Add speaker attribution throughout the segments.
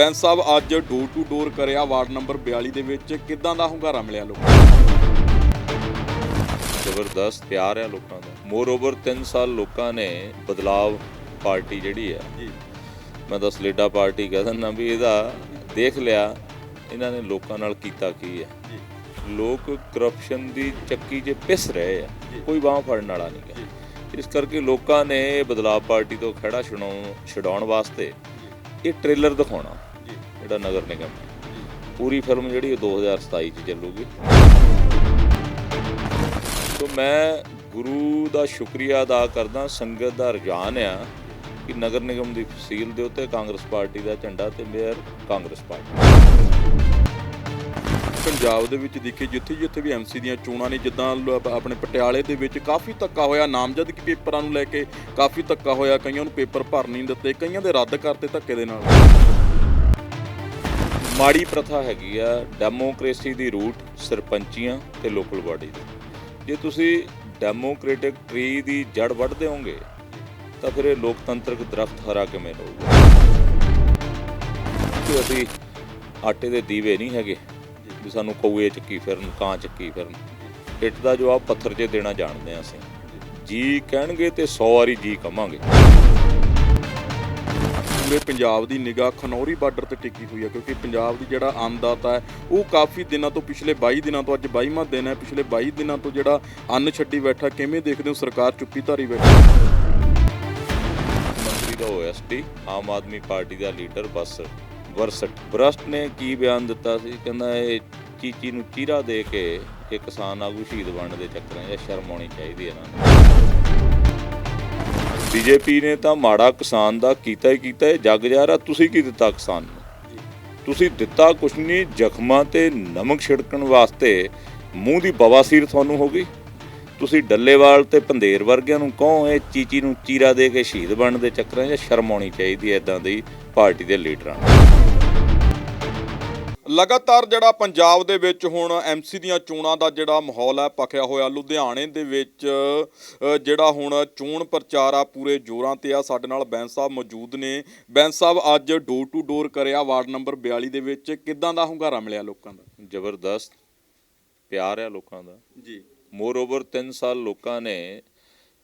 Speaker 1: ਬੈਂਸ ਸਾਹਿਬ ਅੱਜ door to door ਕਰਿਆ ward number 42 ਦੇ ਵਿੱਚ। ਕਿੱਦਾਂ ਦਾ ਹੁੰਗਾਰਾ ਮਿਲਿਆ ਲੋਕਾਂ ਨੂੰ?
Speaker 2: ਜ਼ਬਰਦਸਤ ਪਿਆਰ ਹੈ ਲੋਕਾਂ ਦਾ। ਮੋਰ ਓਵਰ 3 ਸਾਲ ਲੋਕਾਂ ਨੇ ਬਦਲਾਵ ਪਾਰਟੀ ਜਿਹੜੀ ਹੈ
Speaker 1: ਜੀ।
Speaker 2: ਮੈਂ ਤਾਂ ਸਲੇਡਾ ਪਾਰਟੀ ਕਹਿ ਦਿੰਦਾ ਵੀ ਇਹਦਾ ਦੇਖ ਲਿਆ ਇਹਨਾਂ ਨੇ ਲੋਕਾਂ ਨਾਲ ਕੀਤਾ ਕੀ ਹੈ ਲੋਕ ਕਰਪਸ਼ਨ ਦੀ ਚੱਕੀ 'ਚ ਪਿਸ ਰਹੇ ਆ। ਕੋਈ ਬਾਹ ਫੜਨ ਵਾਲਾ ਨਹੀਂ ਹੈ ਇਸ ਕਰਕੇ ਲੋਕਾਂ ਨੇ ਇਹ ਬਦਲਾਵ ਪਾਰਟੀ ਤੋਂ ਖੜਾ ਛਡਾਉਣ ਛਡਾਉਣ ਵਾਸਤੇ ਇਹ ਟ੍ਰੇਲਰ ਦਿਖਾਉਣਾ। ਜਿਹੜਾ ਨਗਰ ਨਿਗਮ ਪੂਰੀ ਫਿਲਮ ਜਿਹੜੀ ਉਹ 2027 ਚ ਚੱਲੂਗੀ। ਸੋ ਮੈਂ ਗੁਰੂ ਦਾ ਸ਼ੁਕਰੀਆ ਅਦਾ ਕਰਦਾ, ਸੰਗਤ ਦਾ ਰੁਝਾਨ ਆ ਕਿ ਨਗਰ ਨਿਗਮ ਦੀ ਫਸੀਲ ਦੇ ਉੱਤੇ ਕਾਂਗਰਸ ਪਾਰਟੀ ਦਾ ਝੰਡਾ ਤੇ ਮੇਅਰ ਕਾਂਗਰਸ ਪਾਰਟੀ।
Speaker 1: ਪੰਜਾਬ ਦੇ ਵਿੱਚ ਦੇਖੇ ਜਿੱਥੇ ਜਿੱਥੇ ਵੀ ਐਮਸੀ ਦੀਆਂ ਚੋਣਾਂ ਨੇ, ਜਿੱਦਾਂ ਆਪਣੇ ਪਟਿਆਲੇ ਦੇ ਵਿੱਚ ਕਾਫੀ ਧੱਕਾ ਹੋਇਆ, ਨਾਮਜ਼ਦ ਪੇਪਰਾਂ ਨੂੰ ਲੈ ਕੇ ਕਾਫੀ ਧੱਕਾ ਹੋਇਆ, ਕਈਆਂ ਨੂੰ ਪੇਪਰ ਭਰ ਨਹੀਂ ਦਿੱਤੇ, ਕਈਆਂ ਦੇ ਰੱਦ ਕਰਤੇ ਧੱਕੇ ਦੇ ਨਾਲ।
Speaker 2: ਮਾੜੀ ਪ੍ਰਥਾ ਹੈਗੀ ਆ ਡੈਮੋਕ੍ਰੇਸੀ ਦੀ ਰੂਟ ਸਰਪੰਚੀਆਂ ਤੇ ਲੋਕਲ ਬਾਡੀ ਦੀ। ਜੇ ਤੁਸੀਂ ਡੈਮੋਕ੍ਰੈਟਿਕ ਟਰੀ ਦੀ ਜੜ ਵੱਢਦੇ ਹੋਗੇ ਤਾਂ ਫਿਰ ਇਹ ਲੋਕਤੰਤਰਕ ਦਰਖਤ ਹਰਾ ਕਿਵੇਂ ਰਹੂਗਾ ਕਿ ਅਸੀਂ ਆਟੇ ਦੇ ਦੀਵੇ ਨਹੀਂ ਹੈਗੇ, ਵੀ ਸਾਨੂੰ ਕੌਏ ਚੱਕੀ ਫਿਰਨ, ਕਾਂ ਚੱਕੀ ਫਿਰਨ। ਇੱਟ ਦਾ ਜਵਾਬ ਪੱਥਰ 'ਚ ਦੇਣਾ ਜਾਣਦੇ ਹਾਂ ਅਸੀਂ। ਜੀ ਕਹਿਣਗੇ ਤੇ 100 ਵਾਰੀ ਜੀ ਕਵਾਂਗੇ।
Speaker 1: ਪੂਰੇ ਪੰਜਾਬ ਦੀ ਨਿਗਾਹ ਖਨੌਰੀ ਬਾਰਡਰ ਤੇ ਟਿਕੀ ਹੋਈ ਹੈ, ਕਿਉਂਕਿ ਪੰਜਾਬ ਦੀ ਜਿਹੜਾ ਅੰਨਦਾਤਾ ਹੈ, ਉਹ ਕਾਫੀ ਦਿਨਾਂ ਤੋਂ ਪਿਛਲੇ 22 ਦਿਨਾਂ ਤੋਂ ਅੱਜ 22ਵਾਂ ਦਿਨ ਹੈ, ਪਿਛਲੇ 22 ਦਿਨਾਂ ਤੋਂ ਜਿਹੜਾ ਅੰਨ ਛੱਡੀ ਬੈਠਾ, ਕਿਵੇਂ ਦੇਖਦੇ ਹੋ ਸਰਕਾਰ ਚੁੱਪੀ ਧਾਰੀ ਬੈਠੀ
Speaker 2: ਮੰਤਰੀ ਦਾ ਓਐਸਟੀ ਆਮ ਆਦਮੀ ਪਾਰਟੀ ਦਾ ਲੀਡਰ ਬਸ ਵਰਸਟ। ਬਰਸਟ ਨੇ ਕੀ ਬਿਆਨ ਦਿੱਤਾ ਸੀ? ਕਹਿੰਦਾ ਇਹ ਚੀਚੀ ਨੂੰ ਚੀਰਾ ਦੇ ਕੇ ਇਹ ਕਿਸਾਨ ਆਗੂ ਸ਼ਹੀਦ ਬਣਨ ਦੇ ਚੱਕਰਾਂ 'ਚ ਸ਼ਰਮ ਆਉਣੀ ਚਾਹੀਦੀ ਇਹਨਾਂ ਨੂੰ। ਬੀਜੇਪੀ ਨੇ ਤਾਂ ਮਾੜਾ ਕਿਸਾਨ ਦਾ ਕੀਤਾ ਹੀ ਕੀਤਾ ਇਹ ਜੱਗ ਜਾ ਰਿਹਾ ਤੁਸੀਂ ਕੀ ਦਿੱਤਾ ਕਿਸਾਨ ਨੂੰ? ਤੁਸੀਂ ਦਿੱਤਾ ਕੁਛ ਨਹੀਂ ਜ਼ਖਮਾਂ ਤੇ ਨਮਕ ਛਿੜਕਣ ਵਾਸਤੇ ਮੂੰਹ ਦੀ ਬਵਾਸੀਰ ਤੁਹਾਨੂੰ ਹੋ ਗਈ। ਤੁਸੀਂ ਡੱਲੇਵਾਲ ਤੇ ਪੰਧੇਰ ਵਰਗਿਆਂ ਨੂੰ ਕਹੋ, ਇਹ ਚੀਚੀ ਨੂੰ ਚੀਰਾ ਦੇ ਕੇ ਸ਼ਹੀਦ ਬਣਨ ਦੇ ਚੱਕਰਾਂ 'ਚ ਸ਼ਰਮ ਆਉਣੀ ਚਾਹੀਦੀ ਹੈ ਇਦਾਂ ਦੀ ਪਾਰਟੀ ਦੇ ਲੀਡਰਾਂ ਨੂੰ।
Speaker 1: ਲਗਾਤਾਰ ਜਿਹੜਾ ਪੰਜਾਬ ਦੇ ਵਿੱਚ ਹੁਣ ਐਮਸੀ ਦੀਆਂ ਚੋਣਾਂ ਦਾ ਜਿਹੜਾ ਮਾਹੌਲ ਹੈ ਪੱਕਿਆ ਹੋਇਆ ਲੁਧਿਆਣੇ ਦੇ ਵਿੱਚ ਜਿਹੜਾ ਹੁਣ ਚੋਣ ਪ੍ਰਚਾਰ ਆ ਪੂਰੇ ਜ਼ੋਰਾਂ ਤੇ ਆ ਸਾਡੇ ਨਾਲ ਬੈਂਸ ਸਾਹਿਬ ਮੌਜੂਦ ਨੇ। ਬੈਂਸ ਸਾਹਿਬ ਅੱਜ ਡੋਰ ਟੂ ਡੋਰ ਕਰਿਆ ਵਾਰਡ ਨੰਬਰ 42 ਦੇ ਵਿੱਚ ਕਿੱਦਾਂ ਦਾ ਹੁੰਗਾਰਾ ਮਿਲਿਆ ਲੋਕਾਂ ਦਾ?
Speaker 2: ਜ਼ਬਰਦਸਤ ਪਿਆਰ ਹੈ ਲੋਕਾਂ ਦਾ।
Speaker 1: ਜੀ।
Speaker 2: ਮੋਰ ਓਵਰ 3 ਸਾਲ ਲੋਕਾਂ ਨੇ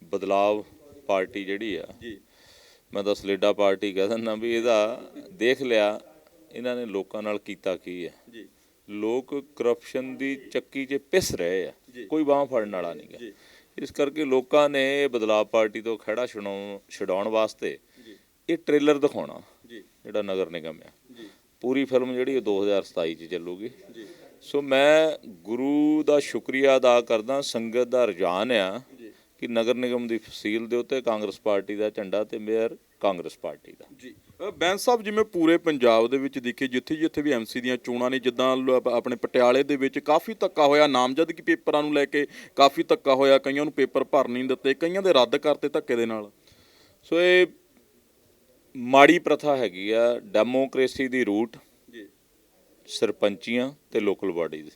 Speaker 2: ਬਦਲਾਵ ਪਾਰਟੀ ਜਿਹੜੀ ਆ
Speaker 1: ਜੀ।
Speaker 2: ਮੈਂ ਤਾਂ ਸਲੇਡਾ ਪਾਰਟੀ ਕਹਿ ਦਿੰਦਾ ਵੀ ਇਹਦਾ ਦੇਖ ਲਿਆ ਇਹਨਾਂ ਨੇ ਲੋਕਾਂ ਨਾਲ ਕੀਤਾ ਕੀ ਹੈ?
Speaker 1: ਜੀ।
Speaker 2: ਲੋਕ ਕਰਪਸ਼ਨ ਦੀ ਚੱਕੀ 'ਚ ਪਿਸ ਰਹੇ ਆ। ਕੋਈ ਬਾਹ ਫੜਨ ਵਾਲਾ ਨਹੀਂ ਹੈ ਇਸ ਕਰਕੇ ਲੋਕਾਂ ਨੇ ਇਹ ਪਾਰਟੀ ਤੋਂ ਖੜਾ ਛਡਾਉਣ ਛਡਾਉਣ ਵਾਸਤੇ ਇਹ ਟ੍ਰੇਲਰ ਦਿਖਾਉਣਾ। ਜਿਹੜਾ ਨਗਰ ਨਿਗਮ ਆ। ਪੂਰੀ ਫਿਲਮ ਜਿਹੜੀ ਉਹ 2027 ਚ ਚੱਲੂਗੀ। ਸੋ ਮੈਂ ਗੁਰੂ ਦਾ ਸ਼ੁਕਰੀਆ ਅਦਾ ਕਰਦਾ ਸੰਗਤ ਦਾ ਰੁਝਾਨ ਆ ਕਿ ਨਗਰ ਨਿਗਮ ਦੀ ਫਸੀਲ ਦੇ ਉੱਤੇ ਕਾਂਗਰਸ ਪਾਰਟੀ ਦਾ ਝੰਡਾ ਤੇ ਮੇਅਰ ਕਾਂਗਰਸ ਪਾਰਟੀ ਦਾ।
Speaker 1: ਜੀ। ਬੈਂਸ ਸਾਹਿਬ ਜਿਵੇਂ ਪੂਰੇ ਪੰਜਾਬ ਦੇ ਵਿੱਚ ਦੇਖੇ ਜਿੱਥੇ ਜਿੱਥੇ ਵੀ ਐਮਸੀ ਦੀਆਂ ਚੋਣਾਂ ਨੇ ਜਿੱਦਾਂ ਲ- ਆਪਣੇ ਪਟਿਆਲੇ ਦੇ ਵਿੱਚ ਕਾਫੀ ਧੱਕਾ ਹੋਇਆ ਨਾਮਜ਼ਦ ਕੀ ਪੇਪਰਾਂ ਨੂੰ ਲੈ ਕੇ ਕਾਫੀ ਧੱਕਾ ਹੋਇਆ ਕਈਆਂ ਨੂੰ ਪੇਪਰ ਭਰ ਨਹੀਂ ਦਿੱਤੇ ਕਈਆਂ ਦੇ ਰੱਦ ਕਰਤੇ ਧੱਕੇ ਦੇ ਨਾਲ।
Speaker 2: ਸੋ ਇਹ ਮਾੜੀ ਪ੍ਰਥਾ ਹੈਗੀ ਆ ਡੈਮੋਕ੍ਰੇਸੀ ਦੀ ਰੂਟ
Speaker 1: ਜੀ।
Speaker 2: ਸਰਪੰਚੀਆਂ ਤੇ ਲੋਕਲ ਬਾਡੀ ਦੀ।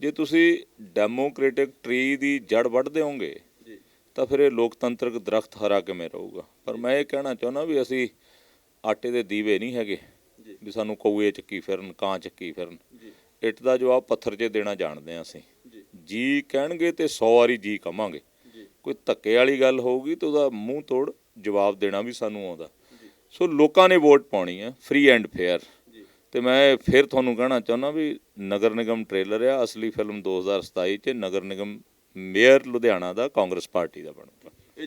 Speaker 2: ਜੇ। ਤੁਸੀਂ ਡੈਮੋਕ੍ਰੈਟਿਕ ਟਰੀ ਦੀ ਜੜ ਵੱਢਦੇ ਹੋਗੇ
Speaker 1: ਜੀ।
Speaker 2: ਤਾਂ ਫਿਰ ਇਹ ਲੋਕਤੰਤਰਕ ਦਰਖਤ ਹਰਾ ਕਿਵੇਂ ਰਹੂਗਾ? ਪਰ ਮੈਂ ਇਹ ਕਹਿਣਾ ਚਾਹੁੰਦਾ ਵੀ ਅਸੀਂ ਆਟੇ ਦੇ ਦੀਵੇ ਨਹੀਂ ਹੈਗੇ
Speaker 1: ਜੀ।
Speaker 2: ਵੀ ਸਾਨੂੰ ਕੌਏ ਚੱਕੀ ਫਿਰਨ ਕਾਂ ਚੱਕੀ ਫਿਰਨ।
Speaker 1: ਜੀ।
Speaker 2: ਇੱਟ ਦਾ ਜਵਾਬ ਪੱਥਰ 'ਚ ਦੇਣਾ ਜਾਣਦੇ ਹਾਂ ਅਸੀਂ।
Speaker 1: ਜੀ।
Speaker 2: ਜੀ ਕਹਿਣਗੇ ਤੇ 100 ਵਾਰੀ ਜੀ ਕਵਾਂਗੇ।
Speaker 1: ਜੀ।
Speaker 2: ਕੋਈ ਧੱਕੇ ਵਾਲੀ ਗੱਲ ਹੋਊਗੀ ਤਾਂ ਉਹਦਾ ਮੂੰਹ ਤੋੜ ਜਵਾਬ ਦੇਣਾ ਵੀ ਸਾਨੂੰ ਆਉਂਦਾ। ਸੋ ਲੋਕਾਂ ਨੇ ਵੋਟ ਪਾਉਣੀ ਹੈ ਫ੍ਰੀ ਐਂਡ ਫੇਅਰ ਤੇ ਮੈਂ ਫਿਰ ਤੁਹਾਨੂੰ ਕਹਿਣਾ ਚਾਹੁੰਦਾ ਵੀ ਨਗਰ ਨਿਗਮ ਟ੍ਰੇਲਰ ਆ ਅਸਲੀ ਫਿਲਮ 2027 ਚ ਨਗਰ ਨਿਗਮ ਮੇਅਰ ਲੁਧਿਆਣਾ ਦਾ ਕਾਂਗਰਸ ਪਾਰਟੀ ਦਾ
Speaker 1: ਇਹ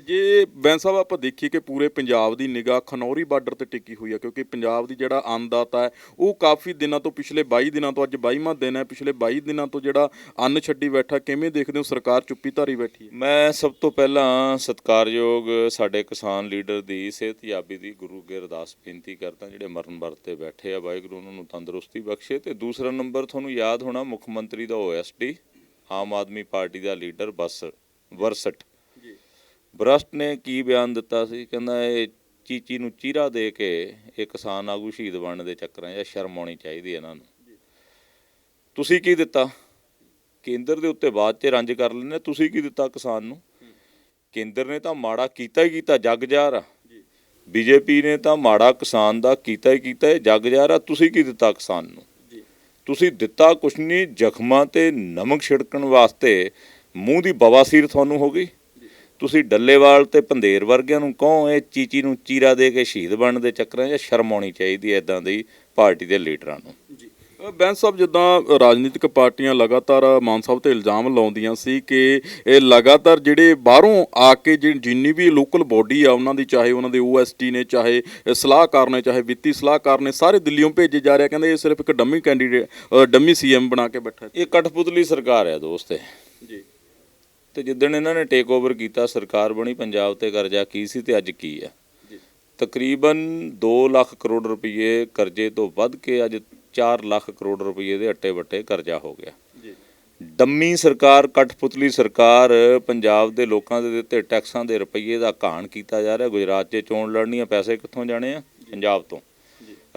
Speaker 1: ਜੇ ਬੈਂਸ ਸਾਹਿਬ ਆਪਾਂ ਦੇਖੀਏ ਕਿ ਪੂਰੇ ਪੰਜਾਬ ਦੀ ਨਿਗਾਹ ਖਨੌਰੀ ਬਾਰਡਰ ਤੇ ਟਿਕੀ ਹੋਈ ਹੈ ਕਿਉਂਕਿ ਪੰਜਾਬ ਦੀ ਜਿਹੜਾ ਅੰਨਦਾਤਾ ਹੈ, ਉਹ ਕਾਫੀ ਦਿਨਾਂ ਤੋਂ ਪਿਛਲੇ 22 ਦਿਨਾਂ ਤੋਂ, ਅੱਜ 22ਵਾਂ ਦਿਨ ਹੈ, ਪਿਛਲੇ 22 ਦਿਨਾਂ ਤੋਂ ਜਿਹੜਾ ਅੰਨ ਛੱਡੀ ਬੈਠਾ, ਕਿਵੇਂ ਦੇਖਦੇ ਹੋ ਸਰਕਾਰ ਚੁੱਪੀ ਧਾਰੀ ਬੈਠੀ ਹੈ?
Speaker 2: ਮੈਂ ਸਭ ਤੋਂ ਪਹਿਲਾਂ ਸਤਿਕਾਰਯੋਗ ਸਾਡੇ ਕਿਸਾਨ ਲੀਡਰ ਦੀ ਸਿਹਤਯਾਬੀ ਦੀ ਗੁਰੂ ਅੱਗੇ ਅਰਦਾਸ ਬੇਨਤੀ ਕਰਦਾ, ਜਿਹੜੇ ਮਰਨ ਵਰਤ ਬੈਠੇ ਆ, ਵਾਹਿਗੁਰੂ ਉਹਨਾਂ ਨੂੰ ਤੰਦਰੁਸਤੀ ਬਖਸ਼ੇ। ਤੇ ਦੂਸਰਾ ਨੰਬਰ ਤੁਹਾਨੂੰ ਯਾਦ ਹੋਣਾ, ਮੁੱਖ ਮੰਤਰੀ ਦਾ ਓਐਸਡੀ ਆਮ ਆਦਮੀ ਪਾਰਟੀ ਦਾ ਲੀਡਰ ਬਸ ਵਰਸਟ। ਬਰਸਟ ਨੇ ਕੀ ਬਿਆਨ ਦਿੱਤਾ ਸੀ? ਕਹਿੰਦਾ ਇਹ ਚੀਚੀ ਨੂੰ ਚੀਰਾ ਦੇ ਕੇ ਇਹ ਕਿਸਾਨ ਆਗੂ ਸ਼ਹੀਦ ਬਣਨ ਦੇ ਚੱਕਰਾਂ 'ਚ ਸ਼ਰਮ ਆਉਣੀ ਚਾਹੀਦੀ ਇਹਨਾਂ ਨੂੰ। ਤੁਸੀਂ ਕੀ ਦਿੱਤਾ? ਕੇਂਦਰ ਦੇ ਉੱਤੇ ਬਾਅਦ 'ਚ ਰੰਜ ਕਰ ਲੈਂਦੇ ਤੁਸੀਂ ਕੀ ਦਿੱਤਾ ਕਿਸਾਨ ਨੂੰ? ਕੇਂਦਰ ਨੇ ਤਾਂ ਮਾੜਾ ਕੀਤਾ ਹੀ ਕੀਤਾ ਜੱਗ ਜਾਰ
Speaker 1: ਜੀ।
Speaker 2: ਬੀਜੇਪੀ ਨੇ ਤਾਂ ਮਾੜਾ ਕਿਸਾਨ ਦਾ ਕੀਤਾ ਹੀ ਕੀਤਾ ਜੱਗ ਜਾ ਰਿਹਾ ਤੁਸੀਂ ਕੀ ਦਿੱਤਾ ਕਿਸਾਨ ਨੂੰ? ਤੁਸੀਂ ਦਿੱਤਾ ਕੁਛ ਨਹੀਂ ਜ਼ਖਮਾਂ ਤੇ ਨਮਕ ਛਿੜਕਣ ਵਾਸਤੇ ਮੂੰਹ ਦੀ ਬਵਾਸੀਰ ਤੁਹਾਨੂੰ ਹੋ ਗਈ। ਤੁਸੀਂ ਡੱਲੇਵਾਲ ਤੇ ਪੰਧੇਰ ਵਰਗਿਆਂ ਨੂੰ ਕਹੋ ਇਹ ਚੀਚੀ ਨੂੰ ਚੀਰਾ ਦੇ ਕੇ ਸ਼ਹੀਦ ਬਣਨ ਦੇ ਚੱਕਰਾਂ 'ਚ ਸ਼ਰਮ ਆਉਣੀ ਚਾਹੀਦੀ ਹੈ ਇਦਾਂ ਦੀ ਪਾਰਟੀ ਦੇ ਲੀਡਰਾਂ ਨੂੰ?
Speaker 1: ਬੈਂਸ ਸਾਹਿਬ ਜਿੱਦਾਂ ਰਾਜਨੀਤਿਕ ਪਾਰਟੀਆਂ ਲਗਾਤਾਰ ਮਾਨ ਸਾਹਿਬ ਤੇ ਇਲਜ਼ਾਮ ਲਾਉਂਦੀਆਂ ਸੀ ਕਿ ਇਹ ਲਗਾਤਾਰ ਜਿਹੜੇ ਬਾਹਰੋਂ ਆ ਕੇ ਜਿ- ਜਿੰਨੀ ਵੀ ਲੋਕਲ ਬੋਡੀ ਆ ਉਹਨਾਂ ਦੀ ਚਾਹੇ ਉਹਨਾਂ ਦੇ ਓਐਸਟੀ ਨੇ ਚਾਹੇ ਸਲਾਹਕਾਰ ਨੇ ਚਾਹੇ ਵਿੱਤੀ ਸਲਾਹਕਾਰ ਨੇ ਸਾਰੇ ਦਿੱਲੀੋਂ ਭੇਜੇ ਜਾ ਰਹੇ। ਕਹਿੰਦੇ ਇਹ ਸਿਰਫ ਇੱਕ ਡੰਮੀ ਕੈਂਡੀਡੇਟ ਡੰਮੀ ਸੀਐਮ ਬਣਾ ਕੇ ਬੈਠਾ
Speaker 2: ਇਹ ਕਠਪੁਤਲੀ ਸਰਕਾਰ ਹੈ ਦੋਸਤ ਇਹ।
Speaker 1: ਜੀ
Speaker 2: ਤੇ ਜਿੱਦਣ ਇਹਨਾਂ ਨੇ ਟੇਕ ਓਵਰ ਕੀਤਾ ਸਰਕਾਰ ਬਣੀ ਪੰਜਾਬ ਤੇ ਕਰਜ਼ਾ ਕੀ ਸੀ ਤੇ ਅੱਜ ਕੀ ਹੈ?
Speaker 1: ਜੀ।
Speaker 2: ਤਕਰੀਬਨ 2 ਲੱਖ ਕਰੋੜ ਰੁਪਏ ਕਰਜ਼ੇ ਤੋਂ ਵੱਧ ਕੇ ਅੱਜ 4 ਲੱਖ ਕਰੋੜ ਰੁਪਏ ਦੇ ਅੱਟੇ ਵੱਟੇ ਕਰਜ਼ਾ ਹੋ ਗਿਆ। ਡੰਮੀ ਸਰਕਾਰ ਕਠਪੁਤਲੀ ਸਰਕਾਰ ਪੰਜਾਬ ਦੇ ਲੋਕਾਂ ਦੇ ਦਿੱਤੇ ਟੈਕਸਾਂ ਦੇ ਰੁਪਈਏ ਦਾ ਘਾਣ ਕੀਤਾ ਜਾ ਰਿਹਾ। ਗੁਜਰਾਤ 'ਚ ਚੋਣ ਲੜਨੀਆਂ ਪੈਸੇ ਕਿੱਥੋਂ ਜਾਣੇ ਆ? ਪੰਜਾਬ ਤੋਂ।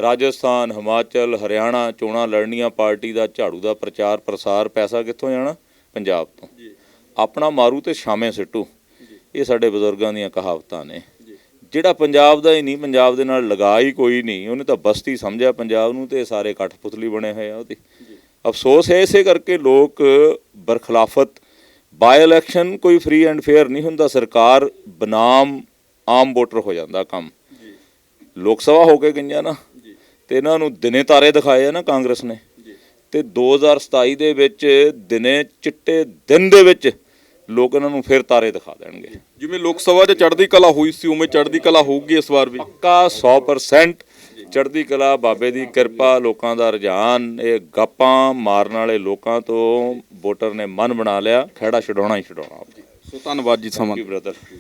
Speaker 2: ਰਾਜਸਥਾਨ ਹਿਮਾਚਲ ਹਰਿਆਣਾ ਚੋਣਾਂ ਲੜਨੀਆਂ ਪਾਰਟੀ ਦਾ ਝਾੜੂ ਦਾ ਪ੍ਰਚਾਰ ਪ੍ਰਸਾਰ ਪੈਸਾ ਕਿੱਥੋਂ ਜਾਣਾ? ਪੰਜਾਬ ਤੋਂ। ਆਪਣਾ ਮਾਰੂ ਤੇ ਛਾਵੇਂ ਸਿੱਟੂ। ਇਹ ਸਾਡੇ ਬਜ਼ੁਰਗਾਂ ਦੀਆਂ ਕਹਾਵਤਾਂ ਨੇ। ਜਿਹੜਾ ਪੰਜਾਬ ਦਾ ਹੀ ਨਹੀਂ ਪੰਜਾਬ ਦੇ ਨਾਲ ਲਗਾ ਹੀ ਕੋਈ ਨਹੀਂ। ਉਹਨੇ ਤਾਂ ਬਸਤੀ ਸਮਝਿਆ ਪੰਜਾਬ ਨੂੰ ਤੇ ਸਾਰੇ ਕਠਪੁਤਲੀ ਬਣੇ ਹੋਏ ਆ ਉਹਦੇ। ਅਫਸੋਸ ਹੈ ਇਸੇ ਕਰਕੇ ਲੋਕ ਬਰਖਲਾਫਤ ਬਾਈ ਇਲੈਕਸ਼ਨ ਕੋਈ ਫ੍ਰੀ ਐਂਡ ਫੇਅਰ ਨਹੀਂ ਹੁੰਦਾ। ਸਰਕਾਰ ਬਨਾਮ ਆਮ ਵੋਟਰ ਹੋ ਜਾਂਦਾ ਕੰਮ।
Speaker 1: ਜੀ।
Speaker 2: ਲੋਕ ਸਭਾ ਹੋ ਕੇ ਗਈਆਂ ਨਾ।
Speaker 1: ਜੀ।
Speaker 2: ਤੇ ਇਹਨਾਂ ਨੂੰ ਦਿਨੇ ਤਾਰੇ ਦਿਖਾਏ ਆ ਨਾ ਕਾਂਗਰਸ ਨੇ।
Speaker 1: ਜੀ।
Speaker 2: ਤੇ 2027 ਦੇ ਵਿੱਚ ਦਿਨੇ ਚਿੱਟੇ ਦਿਨ ਦੇ ਵਿੱਚ ਲੋਕ ਇਹਨਾਂ ਨੂੰ ਫਿਰ ਤਾਰੇ ਦਿਖਾ ਦੇਣਗੇ।
Speaker 1: ਜਿਵੇਂ ਲੋਕ ਸਭਾ 'ਚ ਚੜ੍ਹਦੀ ਕਲਾ ਹੋਈ ਸੀ ਉਵੇਂ ਚੜ੍ਹਦੀ ਕਲਾ ਹੋਊਗੀ ਇਸ ਵਾਰ ਵੀ।
Speaker 2: ਪੱਕਾ 100% ਚੜ੍ਹਦੀ ਕਲਾ ਬਾਬੇ ਦੀ ਕਿਰਪਾ ਲੋਕਾਂ ਦਾ ਰੁਝਾਨ ਇਹ ਗੱਪਾਂ ਮਾਰਨ ਵਾਲੇ ਲੋਕਾਂ ਤੋਂ ਵੋਟਰ ਨੇ ਮਨ ਬਣਾ ਲਿਆ ਖਹਿੜਾ ਛਡਾਉਣਾ ਹੀ ਛਡਾਉਣਾ।
Speaker 1: ਸੋ ਧੰਨਵਾਦ ਜੀ ਸਮਾਂ।
Speaker 2: ਬ੍ਰਦਰ